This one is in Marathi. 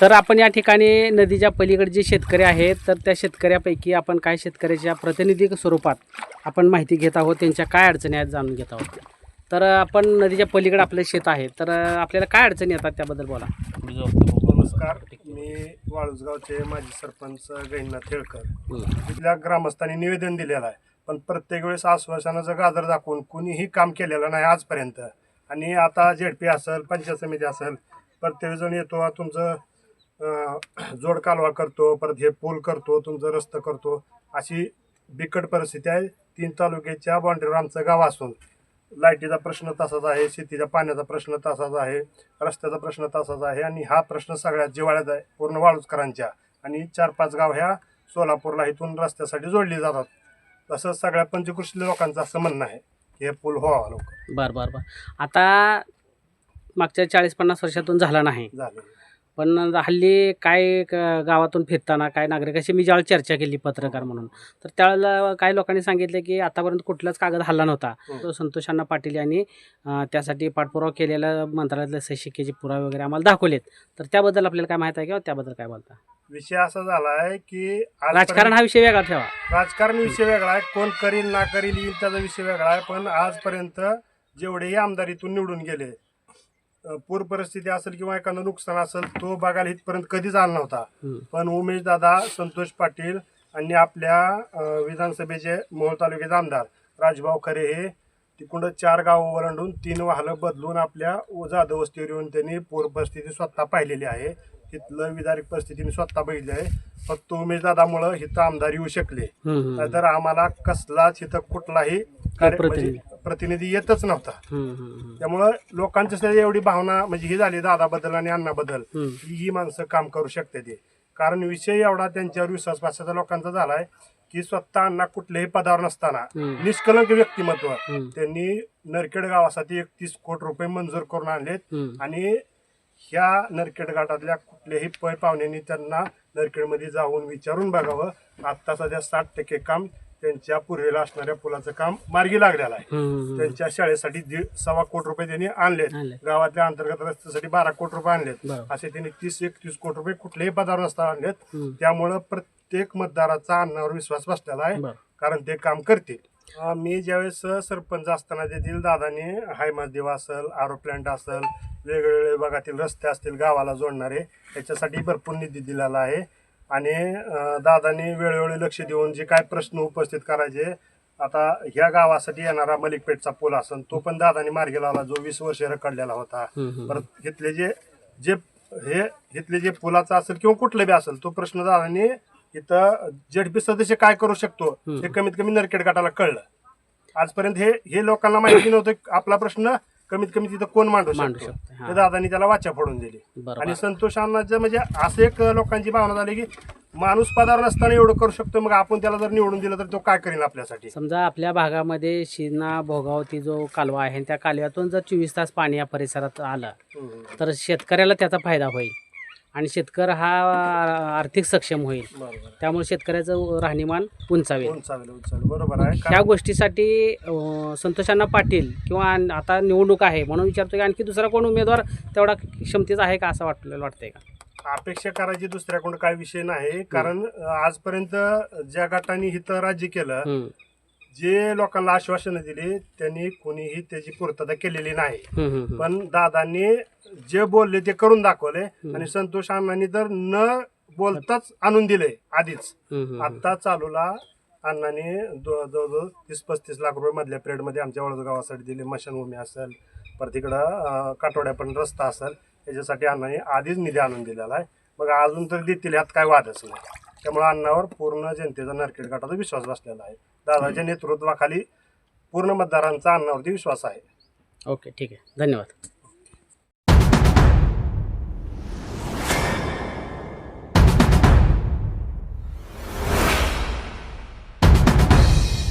तर आपण या ठिकाणी नदीच्या पलीकडे जे शेतकरी आहेत तर त्या शेतकऱ्यापैकी आपण काय शेतकऱ्याच्या प्रतिनिधी स्वरूपात आपण माहिती घेत आहोत त्यांच्या काय अडचणी आहेत जाणून घेत आहोत. तर आपण नदीच्या पलीकडे आपलं शेत आहे तर आपल्याला काय अडचणी येतात त्याबद्दल बोला. नमस्कार मी वाळूसगावचे माजी सरपंच गहिनाथ खेळकर तिथल्या ग्रामस्थांनी निवेदन दिलेलं आहे पण प्रत्येक वेळेस आश्वासनाचं गाजर दाखवून कुणीही काम केलेलं नाही आजपर्यंत. आणि आता झेडपी असेल पंचायत समिती असेल प्रत्येकजण येतो तुमचं जोड कालवा करतो परत हे पूल करतो तुमचं रस्ता करतो. अशी बिकट परिस्थिती आहे. तीन तालुक्याच्या बाउंड्रीवर आमचं गाव असून लाईटीचा प्रश्न तसाच आहे शेतीच्या पाण्याचा प्रश्न तसाच आहे रस्त्याचा प्रश्न तसाच आहे आणि हा प्रश्न सगळ्यात जिवाळ्यात आहे पूर्ण वाळूजकरांच्या. आणि चार पाच गाव ह्या सोलापूरला इथून रस्त्यासाठी जोडली जातात. तसंच सगळ्या पंचकृषी लोकांचं असं म्हणणं आहे हे पूल व्हावा लवकर. बरं बरं बरं. आता मागच्या चाळीस पन्नास वर्षातून झाला नाही. झालं पण हल्ली काय क- गावातून फिरताना काय नागरिकाशी मी ज्यावेळेस चर्चा केली पत्रकार म्हणून तर त्यावेळेला काही लोकांनी सांगितले की आतापर्यंत कुठलाच कागद हल्ला नव्हता. हं. तो संतोष अण्णा पाटील यांनी अं, त्यासाठी पाठपुरावा केलेला मंत्रालयातले सशिकेचे पुरावे वगैरे आम्हाला दाखवलेत. तर त्याबद्दल आपल्याला काय माहिती आहे किंवा त्याबद्दल काय बोलता? विषय असा झाला आहे की आजपर्यंत- राजकारण हा विषय वेगळा ठेवा. राजकारण विषय वेगळा आहे. कोण करील ना करील येईल त्याचा विषय वेगळा आहे. पण आजपर्यंत जेवढेही आमदार इथून निवडून गेले पूर परिस्थिती असेल किंवा एखादं नुकसान असेल तो बघायला इथपर्यंत कधीच आला नव्हता. पण उमेश दादा संतोष पाटील आणि आपल्या अ, विधानसभेचे मोहोळ तालुक्याचे आमदार राजभाऊ खरे हे तिकडं चार गावं ओलांडून तीन वाहनं बदलून आपल्या जाधव वस्तीवर येऊन त्यांनी पूर परिस्थिती स्वतः पाहिलेली आहे तिथलं विदारक परिस्थितीने स्वतः बघितली आहे फक्त उमेश दादामुळं इथं आमदार येऊ शकले. नाहीतर आम्हाला कसलाच इथं कुठलाही कार्य-. म्हणजे प्रतिनिधी येतच नव्हता. त्यामुळं लोकांची सगळी एवढी भावना म्हणजे ही झाली दादाबद्दल आणि अण्णाबद्दल हं. की ही माणसं काम करू शकते ते कारण विषय एवढा त्यांच्यावर विश्वास बसायचा लोकांचा झालाय की स्वतः अण्णा कुठल्याही पदावर नसताना. निष्कलंक व्यक्तिमत्व. त्यांनी नरखेड गावासाठी एकतीस कोटी रुपये मंजूर करून आणलेत. आणि ह्या नरखेड घाटातल्या कुठल्याही पै पाहुण्यांनी त्यांना नरखेडमध्ये जाऊन विचारून बघावं आता सध्या साठ टक्के काम त्यांच्या पूर्वेला असणाऱ्या पुलाचं काम मार्गी लागलेलं आहे. त्यांच्या शाळेसाठी दीड सव्वा कोटी रुपये त्यांनी आणलेत आणले. गावातल्या अंतर्गत रस्त्यासाठी बारा कोटी रुपये आणलेत. असे त्यांनी तीस एकतीस कोटी रुपये कुठल्याही पदावर नसता आणलेत. त्यामुळं प्रत्येक मतदाराचा अन्नावर विश्वास बसलेला आहे. कारण ते काम करतील मी ज्यावेळेस सरपंच असताना तेथील दादाने हायमास देवा असेल आरो प्लांट असेल वेगवेगळे विभागातील रस्ते असतील गावाला जोडणारे याच्यासाठी भरपूर निधी दिलेला आहे आणि दादाने वेळोवेळी लक्ष देऊन जे काय प्रश्न उपस्थित करायचे आता ह्या गावासाठी येणारा मलिकपेठचा पूल असेल तो पण दादाने मार्गी लावला जो वीस वर्ष रखडलेला होता. परत घेतले जे जे हे घेतले जे पुलाचा असेल किंवा कुठलं बी असेल तो प्रश्न दादाने इथं जेडपी सदस्य काय करू शकतो. हे कमीत कमी नरकेड गटाला कळलं आजपर्यंत हे हे लोकांना माहिती नव्हतं आपला प्रश्न कमीत कमी तिथं कोण मांडू मांडू शकतो? शकतो, हा. ते दादानी त्याला वाचा फोडून दिली. बरोबर. आणि संतोष अण्णाचं म्हणजे असं एक लोकांची भावना झाली की माणूस पदावर नसताना एवढं करू शकतो मग आपण त्याला जर निवडून दिलं तर तो काय करेल आपल्यासाठी? समजा आपल्या भागामध्ये शिना भोगावती जो कालवा आहे त्या कालव्यातून जर चोवीस तास पाणी या परिसरात आलं तर शेतकऱ्याला त्याचा फायदा होईल. आणि शेतकरी हा आर्थिक सक्षम होईल. बरोबर. त्यामुळे शेतकऱ्याचं राहणीमान उंचावेल. उंचावेल उंचावेल. बरोबर आहे. ह्या गोष्टीसाठी अं, संतोषांना पाटील किंवा आता निवडणूक आहे म्हणून विचारतो की आणखी दुसरा कोण उमेदवार तेवढा क्षमतेचा आहे का असं वाटलेलं वाटतंय का? अपेक्षा करायची दुसऱ्याकडून काय विषय नाही. कारण अं, आजपर्यंत ज्या गटाने हिथं राज्य केलं हम्म, जे लोकांना आश्वासनं दिली त्यांनी कोणीही त्याची पूर्तता केलेली नाही. पण दादांनी जे बोलले ते करून दाखवले आणि संतोष अण्णांनी तर न बोलताच आणून दिले आधीच. आता चालूला अण्णांनी जवळजवळ तीस पस्तीस लाख रुपये मधल्या पिरियडमध्ये आमच्या वडोद गावासाठी दिले. मशानभूमी असेल परत तिकडं काटोड्या पण रस्ता असेल याच्यासाठी अण्णांनी आधीच निधी आणून दिलेला आहे. मग अजून तर देतील ह्यात काय वादच नाही. त्यामुळे अण्णावर पूर्ण जनतेचा नरकेट गटाचा विश्वास बसलेला आहे. दादाच्या नेतृत्वाखाली पूर्ण मतदारांचा अण्णावरती विश्वास आहे. ओके ठीक आहे. धन्यवाद.